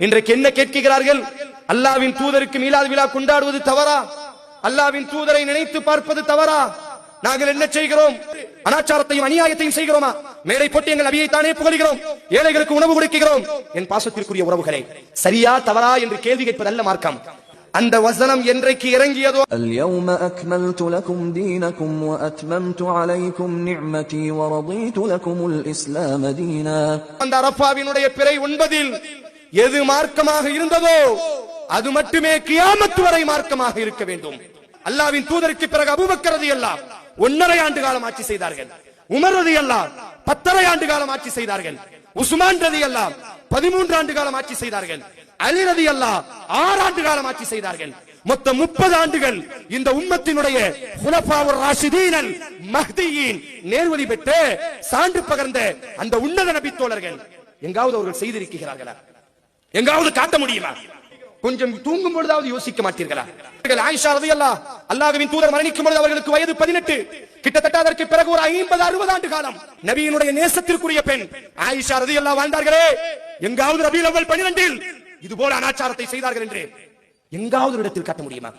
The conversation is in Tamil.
இன்றைக்கு என்ன கேட்கிறார்கள் அல்லாவின் தூதருக்கு மீலாது விழா கொண்டாடுவது தவறா அல்லாவின் தூதரை நினைத்து பார்ப்பது தவறா நாங்கள் என்ன செய்கிறோம் அனாச்சாரத்தையும் அநியாயத்தையும் செய்கிறோமா மேடை போட்டு எங்கள் நபியை தானே புகழ்கிறோம் ஏழைகளுக்கு உணவு கொடுக்கிறோம் என் பாசத்திற்குரிய உறவுகளே சரியா தவறா என்று கேள்வி கேட்பதல்ல மார்க்கம் அந்த வசனம் என்றைக்கு இறங்கியதோ اليوم أكملت لكم دينكم وأتممت عليكم نعمتي ورضيت لكم الإسلام دينا அந்த அரப்பாவினுடைய பிறை ஒன்பதில் எது மார்க்கமாக இருந்ததோ அது மட்டுமே கியாமத்து வரை மார்க்கமாக இருக்க வேண்டும். அல்லாவின் தூதருக்கு பிறகு அபுபக்கரது எல்லாம் ஒன்னரை ஆண்டு காலம் ஆட்சி செய்தார்கள். உமர் எல்லாம் பத்தரை ஆண்டு காலம் ஆட்சி செய்தார்கள். உஸ்மான் ரதி எல்லாம் பதிமூன்று ஆண்டு காலம் ஆட்சி செய்தார்கள். அலி ரதி எல்லாம் ஆறு ஆண்டு காலம் ஆட்சி செய்தார்கள். மொத்தம் முப்பது ஆண்டுகள் இந்த உம்மத்தினுடைய குலபாவர் ராஷிதீனல் மஹ்தியின் நேர்வழி பெற்று சான்று பகர்ந்த அந்த உன்னத நபி தோழர்கள் எங்காவது அவர்கள் செய்திருக்கிறார்களா? எங்காவது காட்ட முடியுமா? கொஞ்சம் தூங்கும் பொழுதாவது யோசிக்க மாட்டீர்களா? ஆயிஷா ரவி அல்லா அல்லாஹுவின் தூதர் மரணிக்கும் பொழுது அவர்களுக்கு வயது பதினெட்டு. கிட்டத்தட்ட அதற்கு பிறகு ஒரு ஐம்பது அறுபது ஆண்டு காலம். நபியினுடைய நேசத்திற்குரிய பெண். ஆயிஷா அல்லா வாழ்ந்தார்களே. எங்காவது ரபியில் அவ்வல் பனிரெண்டில் இது போல அனாச்சாரத்தை செய்தார்கள் என்று எங்காவது இடத்தில் காட்ட முடியுமா?